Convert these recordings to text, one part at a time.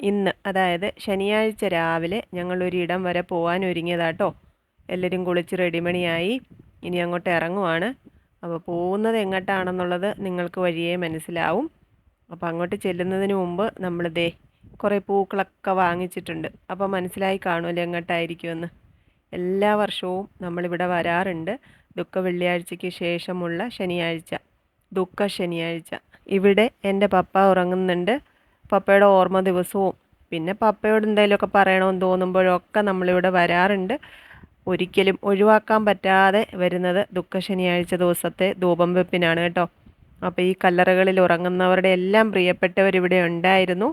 ഇന്ന് അതായത് ശനിയാഴ്ച രാവിലെ ഞങ്ങളൊരിടം വരെ പോകാൻ ഒരുങ്ങിയതാട്ടോ. എല്ലാവരും കുളിച്ച് റെഡിമണിയായി. ഇനി അങ്ങോട്ട് ഇറങ്ങുവാണ്. അപ്പോൾ പോകുന്നത് എങ്ങോട്ടാണെന്നുള്ളത് നിങ്ങൾക്ക് വഴിയേ മനസ്സിലാവും. അപ്പോൾ അങ്ങോട്ട് ചെല്ലുന്നതിന് മുമ്പ് നമ്മളിതേ കുറേ പൂക്കളൊക്കെ വാങ്ങിച്ചിട്ടുണ്ട്. അപ്പോൾ മനസ്സിലായി കാണുമല്ലോ എങ്ങോട്ടായിരിക്കുമെന്ന്. എല്ലാ വർഷവും നമ്മളിവിടെ വരാറുണ്ട്. ദുഃഖ വെള്ളിയാഴ്ചയ്ക്ക് ശേഷമുള്ള ശനിയാഴ്ച. ദുഃഖ ശനിയാഴ്ച. ഇവിടെ എന്റെ പപ്പ ഉറങ്ങുന്നുണ്ട്. പപ്പയുടെ ഓർമ്മ ദിവസവും. പിന്നെ പപ്പയോട് എന്തെങ്കിലുമൊക്കെ പറയണമെന്ന് തോന്നുമ്പോഴൊക്കെ നമ്മളിവിടെ വരാറുണ്ട്. ഒരിക്കലും ഒഴിവാക്കാൻ പറ്റാതെ വരുന്നത് ദുഃഖ ശനിയാഴ്ച ദിവസത്തെ ധൂപം വെപ്പിനാണ് കേട്ടോ. അപ്പോൾ ഈ കല്ലറകളിൽ ഉറങ്ങുന്നവരുടെ എല്ലാം പ്രിയപ്പെട്ടവരിവിടെ ഉണ്ടായിരുന്നു.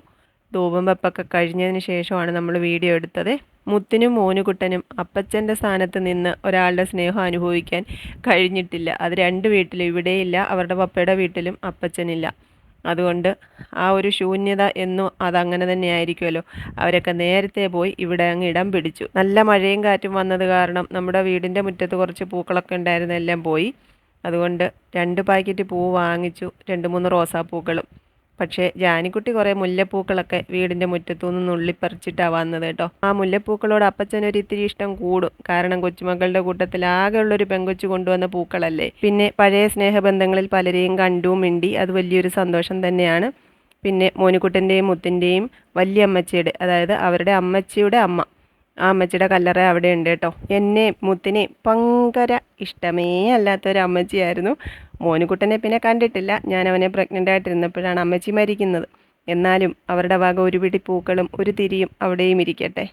ധൂപം വെപ്പൊക്കെ കഴിഞ്ഞതിന് ശേഷമാണ് നമ്മൾ വീഡിയോ എടുത്തത്. മുത്തിനും മോനുകുട്ടനും അപ്പച്ചന്റെ സ്ഥാനത്ത് നിന്ന് ഒരാളുടെ സ്നേഹം അനുഭവിക്കാൻ കഴിഞ്ഞിട്ടില്ല. അത് രണ്ട് വീട്ടിലും ഇവിടെയില്ല. അവരുടെ പപ്പയുടെ വീട്ടിലും അപ്പച്ചനില്ല. അതുകൊണ്ട് ആ ഒരു ശൂന്യത എന്നും അതങ്ങനെ തന്നെ ആയിരിക്കുമല്ലോ അവരൊക്കെ നേരത്തെ പോയി ഇവിടെ അങ്ങ് ഇടം പിടിച്ചു. നല്ല മഴയും കാറ്റും വന്നത് കാരണം നമ്മുടെ വീടിന്റെ മുറ്റത്ത് കുറച്ച് പൂക്കളൊക്കെ ഉണ്ടായിരുന്നെല്ലാം പോയി. അതുകൊണ്ട് രണ്ട് പാക്കറ്റ് പൂ വാങ്ങിച്ചു. രണ്ട് മൂന്ന് റോസാപ്പൂക്കളും. പക്ഷേ ജാനിക്കുട്ടി കുറേ മുല്ലപ്പൂക്കളൊക്കെ വീടിന്റെ മുറ്റത്തുനിന്ന് നുള്ളിപ്പറിച്ചിട്ടാണ് വന്നത് കേട്ടോ. ആ മുല്ലപ്പൂക്കളോട് അപ്പച്ചനൊരു ഇത്തിരി ഇഷ്ടം കൂടും. കാരണം കൊച്ചുമക്കളുടെ കൂട്ടത്തിൽ ആകെയുള്ളൊരു പെങ്കൊച്ചു കൊണ്ടുവന്ന പൂക്കളല്ലേ. പിന്നെ പഴയ സ്നേഹബന്ധങ്ങളിൽ പലരെയും കണ്ടു മിണ്ടി. അത് വലിയൊരു സന്തോഷം തന്നെയാണ്. പിന്നെ മോനുക്കുട്ടന്റെയും മുത്തിന്റെയും വലിയ അമ്മച്ചിയുടെ അതായത് അവരുടെ അമ്മച്ചിയുടെ അമ്മ. ആ അമ്മച്ചിയുടെ കല്ലറ അവിടെ ഉണ്ട് കേട്ടോ. എന്നെ മുത്തിനെ ഭയങ്കര ഇഷ്ടമേ അല്ലാത്ത ഒരു അമ്മച്ചിയായിരുന്നു. മോനുകുട്ടനെ പിന്നെ കണ്ടിട്ടില്ല. ഞാൻ അവനെ പ്രഗ്നന്റ് ആയിട്ടിരുന്നപ്പോഴാണ് അമ്മച്ചി മരിക്കുന്നത്. എന്നാലും അവരുടെ വക ഒരു പിടി പൂക്കളും ഒരു തിരിയും അവിടെയും ഇരിക്കട്ടെ.